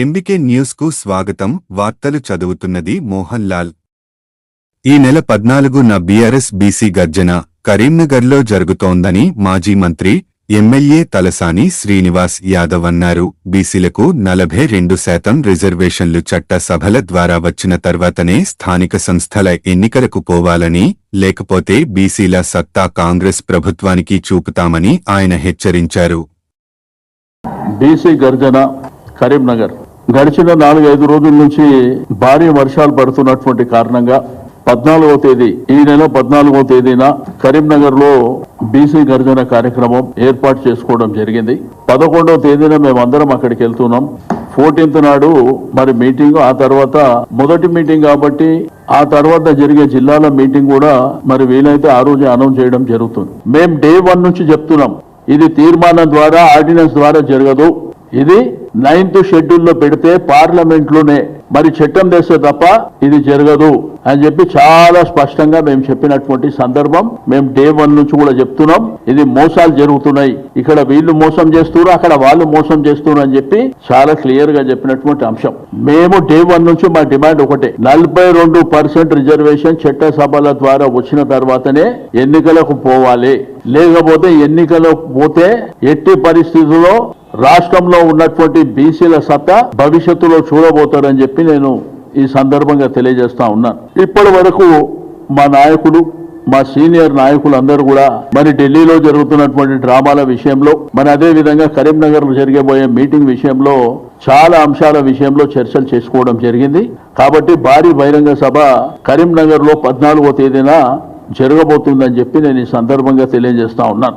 MBK న్యూస్కు స్వాగతం. వార్తలు చదువుతున్నది మోహన్ లాల్ ఈ నెల పద్నాలుగున బీఆర్ఎస్ బీసీ గర్జన కరీంనగర్లో జరుగుతోందని మాజీ మంత్రి ఎమ్మెల్యే తలసాని శ్రీనివాస్ యాదవ్ అన్నారు. బీసీలకు నలభై రెండు శాతం రిజర్వేషన్లు చట్ట సభల ద్వారా వచ్చిన తర్వాతనే స్థానిక సంస్థల ఎన్నికలకు పోవాలని లేకపోతే బీసీల సత్తా కాంగ్రెస్ ప్రభుత్వానికి చూపుతామని ఆయన హెచ్చరించారు. బీసీ గర్జన కరీంనగర్. గడిచిన నాలుగైదు రోజుల నుంచి భారీ వర్షాలు పడుతున్నటువంటి కారణంగా పద్నాలుగో తేదీ ఈ నెల పద్నాలుగో తేదీన కరీంనగర్లో బీసీ గర్జన కార్యక్రమం ఏర్పాటు చేసుకోవడం జరిగింది. పదకొండవ తేదీన మేమందరం అక్కడికి వెళ్తున్నాం. ఫోర్టీన్త్ నాడు మరి మీటింగ్ ఆ తర్వాత మొదటి మీటింగ్ కాబట్టి ఆ తర్వాత జరిగే జిల్లాల మీటింగ్ కూడా మరి వీలైతే ఆ రోజు అనౌన్స్ చేయడం జరుగుతుంది. మేము డే వన్ నుంచి చెప్తున్నాం. ఇది తీర్మానం ద్వారా ఆర్డినెన్స్ ద్వారా జరగదు. ఇది నైన్త్ షెడ్యూల్లో పెడితే పార్లమెంట్లోనే మరి చట్టం తెస్తే తప్ప ఇది జరగదు అని చెప్పి చాలా స్పష్టంగా మేము చెప్పినటువంటి సందర్భం. మేము డే వన్ నుంచి కూడా చెప్తున్నాం. ఇది మోసాలు జరుగుతున్నాయి. ఇక్కడ వీళ్ళు మోసం చేస్తున్నారు అక్కడ వాళ్ళు మోసం చేస్తున్నారు అని చెప్పి చాలా క్లియర్గా చెప్పినటువంటి అంశం. మేము డే వన్ నుంచి మా డిమాండ్ ఒకటే. నలభై రెండు పర్సెంట్ రిజర్వేషన్ చట్టసభల ద్వారా వచ్చిన తర్వాతనే ఎన్నికలకు పోవాలి. లేకపోతే ఎన్నికలకు పోతే ఎట్టి పరిస్థితుల్లో రాష్ట్రంలో ఉన్నటువంటి బీసీల సత్తా భవిష్యత్తులో చూడబోతారని చెప్పి నేను ఈ సందర్భంగా తెలియజేస్తా ఉన్నాను ఇప్పటి వరకు మా నాయకులు మా సీనియర్ నాయకులందరూ కూడా మరి ఢిల్లీలో జరుగుతున్నటువంటి డ్రామాల విషయంలో మరి అదే విధంగా కరీంనగర్లో జరిగబోయే మీటింగ్ విషయంలో చాలా అంశాల విషయంలో చర్చలు చేసుకోవడం జరిగింది. కాబట్టి భారీ బహిరంగ సభ కరీంనగర్లో పద్నాలుగో తేదీన జరగబోతుందని చెప్పి నేను ఈ సందర్భంగా తెలియజేస్తా ఉన్నాను.